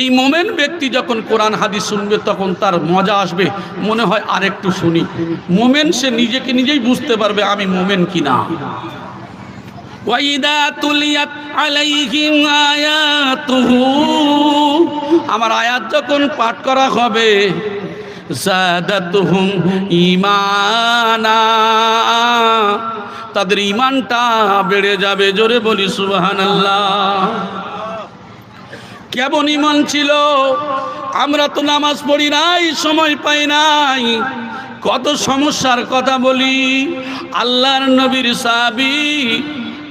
এই মোমেন ব্যক্তি যখন কোরআন হাদিস শুনবে, তখন তার মজা আসবে। মনে হয় আরেকটু শুনি। মোমেন সে নিজেকে নিজেই বুঝতে পারবে আমি মোমেন কিনা। ওয়াইদা আমার আয়াত যখন পাঠ করা হবে তাদের ইমানটা বেড়ে যাবে, জোরে বলি সুবহানাল্লাহ। কেমন ইমান ছিল? আমরা তো নামাজ পড়ি নাই, সময় পাই নাই। কত সমস্যার কথা বলি। আল্লাহর নবীর সাবি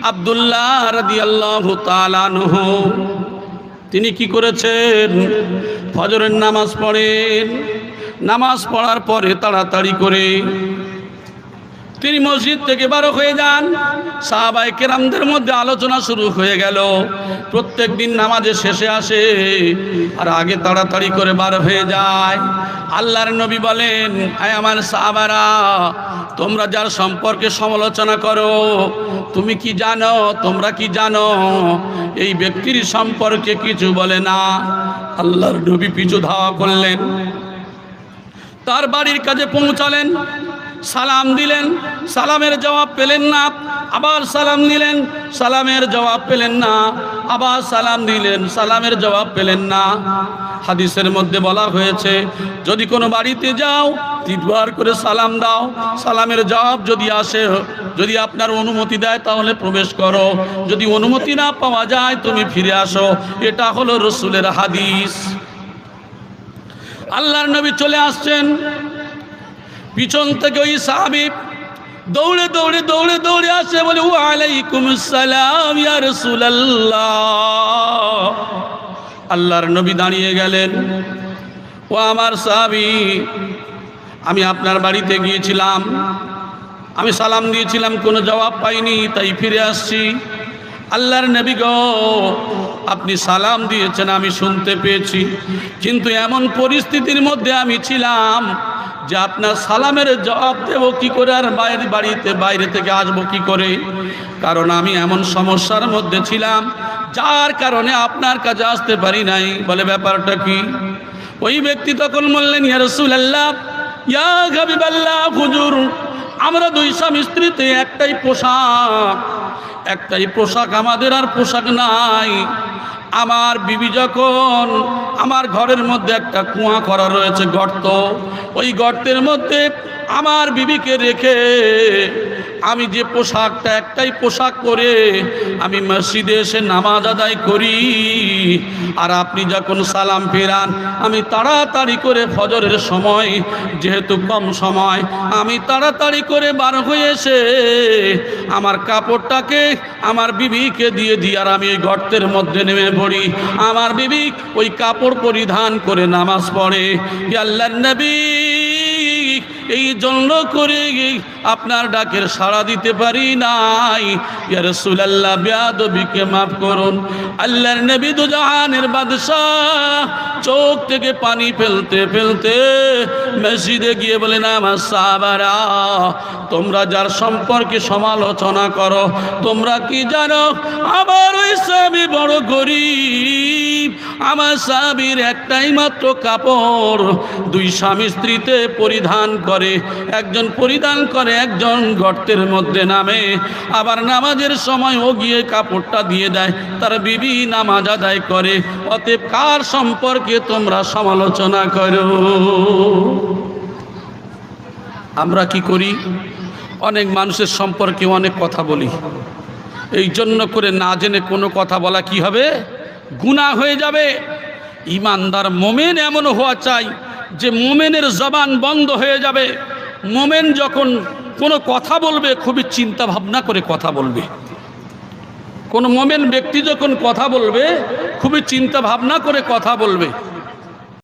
আবদুল্লাহ রাদি আল্লাহ তিনি কি করেছেন? ফজরের নামাজ পড়েন। নামাজ পড়ার পরে তাড়াতাড়ি করে তিনি মসজিদ থেকে বারো হয়ে যান। সাহাবাই কেরামদের মধ্যে আলোচনা শুরু হয়ে গেল। প্রত্যেক দিন নামাজের শেষে আসে আর আগে তাড়াতাড়ি করে বার হয়ে যায়। আল্লাহর নবী বলেন, আয় আমার সাহাবারা, তোমরা যার সম্পর্কে সমালোচনা করো, তুমি কি জানো, তোমরা কি জানো, এই ব্যক্তির সম্পর্কে কিছু বলে না। আল্লাহর নবী পিছু ধাওয়া করলেন। তার বাড়ির কাজে পৌঁছালেন। সালাম দিলেন, সালামের জবাব পেলেন না, আবার সালাম দিলেন সালামের জবাব পেলেন না, আবার সালাম দিলেন, সালামের জবাব পেলেন না। হাদিসের মধ্যে বলা হয়েছে, যদি কোনো বাড়িতে যাও, তিনবার করে সালাম দাও, সালামের জবাব যদি আসে, যদি আপনার অনুমতি দেয় তাহলে প্রবেশ করো, যদি অনুমতি না পাওয়া যায় তুমি ফিরে আসো। এটা হলো রসুলের হাদিস। আল্লাহর নবী চলে আসছেন পিছন থেকে ওই সাহাবি দৌড়ে দৌড়ে দৌড়ে দৌড়ে আসে, বলে ও আলাইকুম সালাম ইয়া রাসূলুল্লাহ। আল্লাহর নবী দাঁড়িয়ে গেলেন। ও আমার সাহাবি, আমি আপনার বাড়িতে গিয়েছিলাম। আমি সালাম দিয়েছিলাম, কোনো জবাব পাইনি, তাই ফিরে আসছি। আল্লাহর নবী গো, আপনি সালাম দিয়েছেন, আমি শুনতে পেয়েছি। কিন্তু এমন পরিস্থিতির মধ্যে আমি ছিলাম যে আপনার সালামের জবাব দেব কি করে আর বাইরে বাড়িতে, বাইরে থেকে আসব কি করে? কারণ আমি এমন সমস্যার মধ্যে ছিলাম, যার কারণে আপনার কাছে আসতে পারি নাই। বলে ব্যাপারটা কি? ওই ব্যক্তি তখন বললেন, ইয়া রাসূলুল্লাহ, ইয়া হাবিবাল্লাহ, হুজুর, আমরা দুই স্বামী স্ত্রীতে একটাই পোশাক। একটাই পোশাক আমাদের আর পোশাক নাই। আমার বিবি যখন আমার ঘরের মধ্যে একটা কুয়া করা রয়েছে গর্ত। ওই গর্তের মধ্যে আমার বিবিকে রেখে আমি যে পোশাকটা একটাই পোশাক পরে আমি মসজিদে এসে নামাজ আদায় করি। আর আপনি যখন সালাম ফেরান, আমি তাড়াতাড়ি করে ফজরের সময়, যেহেতু কম সময়, আমি তাড়াতাড়ি করে বার হয়ে এসে আমার কাপড়টাকে আমার বিবিকে দিয়ে দিই আর আমি গর্তের মধ্যে নেমে পড়ি। আমার বিবি ওই কাপড় পরিধান করে নামাজ পড়ে। আল্লাহ নবী! এই জন্য করে আপনার ডাকের সাড়া দিতে পারি নাই। ইয়ার সুলাল্লাহ বেয়াদবিকে মাফ করুন। আল্লাহর নবী দু জাহানের বাদশাহ, চোখ থেকে পানি ফেলতে ফেলতে মসজিদে গিয়ে বলেন, আমার সাহাবারা, তোমরা যার সম্পর্কে সমালোচনা করো, তোমরা কি জানো? আমার ওই স্বামী বড় গরিব। আমার স্বামীর একটাই মাত্র কাপড়। দুই স্বামী স্ত্রীতে পরিধান করে একজন পরিধান করে, একজন গর্তের মধ্যে নামে। আবার নামাজের সময় ও গিয়ে কাপড়টা দিয়ে দেয়, তার বিবি নামাজ আদায় করে। অতএব কার সম্পর্কে তোমরা সমালোচনা করো? আমরা কি করি? অনেক মানুষের সম্পর্কে অনেক কথা বলি। এই জন্য করে না জেনে কোনো কথা বলা কি হবে? গুণা হয়ে যাবে। ইমানদার মোমেন এমন হওয়া চাই যে মোমেনের জবান বন্ধ হয়ে যাবে। মোমেন যখন কোনো কথা বলবে, খুবই চিন্তা ভাবনা করে কথা বলবে। কোনো মোমেন ব্যক্তি যখন কথা বলবে, খুবই চিন্তা ভাবনা করে কথা বলবে।